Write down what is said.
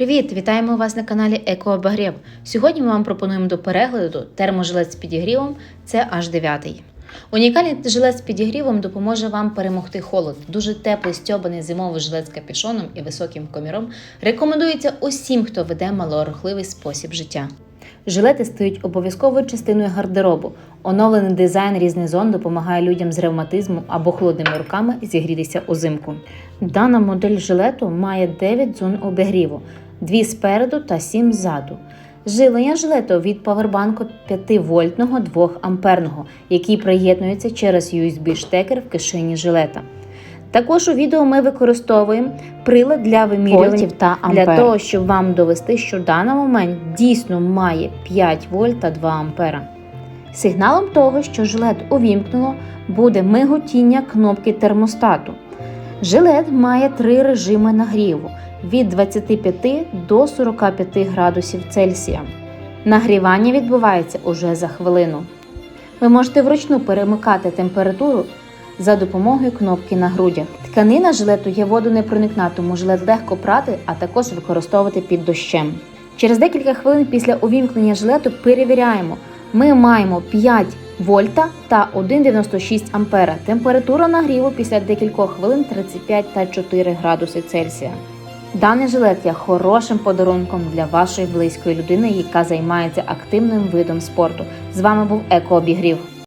Привіт! Вітаємо вас на каналі Екообагрів. Сьогодні ми вам пропонуємо до перегляду терможелет з підігрівом це аж 9. Унікальний жилет з підігрівом допоможе вам перемогти холод. Дуже теплий стьобаний зимовий жилет з капюшоном і високим коміром рекомендується усім, хто веде малорухливий спосіб життя. Жилети стають обов'язковою частиною гардеробу. Оновлений дизайн різних зон допомагає людям з ревматизмом або холодними руками зігрітися узимку. Дана модель жилету має 9 зон обігріву, 2 спереду та 7 ззаду. Живлення жилету від павербанку 5-вольтного 2 амперного, який приєднується через USB-штекер в кишені жилета. Також у відео ми використовуємо прилад для вимірювання та для того, щоб вам довести, що даний момент дійсно має 5 вольт та 2 ампера. Сигналом того, що жилет увімкнуло, буде миготіння кнопки термостату. Жилет має три режими нагріву від 25 до 45 градусів Цельсія. Нагрівання відбувається уже за хвилину. Ви можете вручну перемикати температуру за допомогою кнопки на грудях. Тканина жилету є водонепроникна, тому жилет легко прати, а також використовувати під дощем. Через декілька хвилин після увімкнення жилету перевіряємо. Ми маємо 5 вольта та 1,96 ампера. Температура нагріву після декількох хвилин 35 та 4 градуси Цельсія. Даний жилет є хорошим подарунком для вашої близької людини, яка займається активним видом спорту. З вами був Екообігрів.